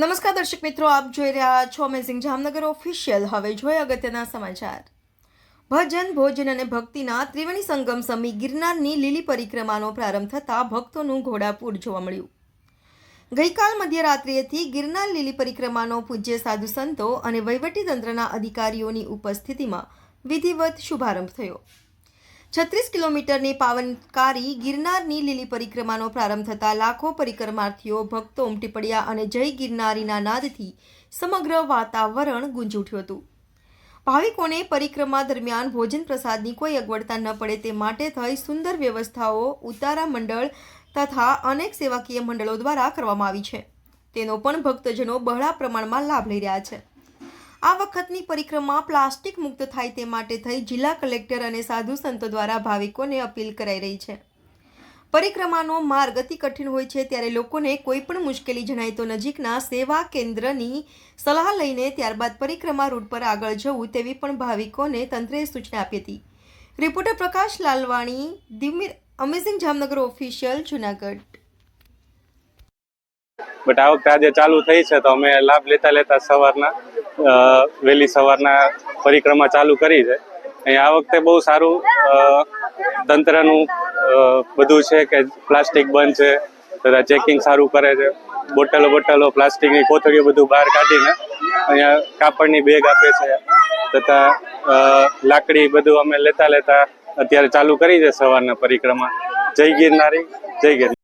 નમસ્કાર દર્શક મિત્રો, આપ જોઈ રહ્યા છો અમેઝિંગ જામનગર ઓફિશિયલ હવે જોઈએ અગત્યના સમાચાર. ભજન, ભોજન અને ભક્તિના ત્રિવેણી સંગમ સમી ગિરનારની લીલી પરિક્રમાનો પ્રારંભ થતાં ભક્તોનું ઘોડાપૂર જોવા મળ્યું. ગઈકાલ મધ્યરાત્રિએથી ગિરનાર લીલી પરિક્રમાનો પૂજ્ય સાધુ સંતો અને વહીવટીતંત્રના અધિકારીઓની ઉપસ્થિતિમાં વિધિવત શુભારંભ થયો. છત્રીસ કિલોમીટરની પાવનકારી ગિરનારની લીલી પરિક્રમાનો પ્રારંભ થતાં લાખો પરિક્રમાર્થીઓ, ભક્તો ઉમટી પડ્યા અને જય ગિરનારીના નાદથી સમગ્ર વાતાવરણ ગુંજી ઉઠ્યું હતું. ભાવિકોને પરિક્રમા દરમિયાન ભોજન પ્રસાદની કોઈ અગવડતા ન પડે તે માટે થઈ સુંદર વ્યવસ્થાઓ ઉતારા મંડળ તથા અનેક સેવાકીય મંડળો દ્વારા કરવામાં આવી છે. તેનો પણ ભક્તજનો બહોળા પ્રમાણમાં લાભ લઈ રહ્યા છે. આ વખતની પરિક્રમા પ્લાસ્ટિક મુક્ત થાય તે માટે થઈ જિલ્લા કલેક્ટર અને સાધુ સંતો દ્વારા ભાવિકોને અપીલ કરાઈ રહી છે. પરિક્રમાનો માર્ગ અતિ કઠિન હોય છે ત્યારે લોકોને કોઈ પણ મુશ્કેલી જણાય તો નજીકના સેવા કેન્દ્રની સલાહ લઈને ત્યારબાદ પરિક્રમા રૂટ પર આગળ જવું તેવી પણ ભાવિકોને તંત્રએ સૂચના આપી હતી. Reporter Prakash Lalwani દિમીર amazing Jamnagar official, Junagadh. But આ વખતે આજે ચાલુ થઈ છે તો અમે લાભ લેતા લેતા સવારના વહેલી સવારના પરિક્રમા ચાલુ કરી છે. અહીંયા આ વખતે બહુ સારું તંત્રનું બધું છે કે પ્લાસ્ટિક બંધ છે તથા ચેકિંગ સારું કરે છે. બોટલો બોટલો, પ્લાસ્ટિકની કોથળીઓ બધું બહાર કાઢીને અહીંયા કાપડની બેગ આપે છે. તથા લાકડી બધું અમે લેતા લેતા અત્યારે ચાલુ કરી છે સવારના પરિક્રમા. જય ગિરનારી જય ગિરનારી.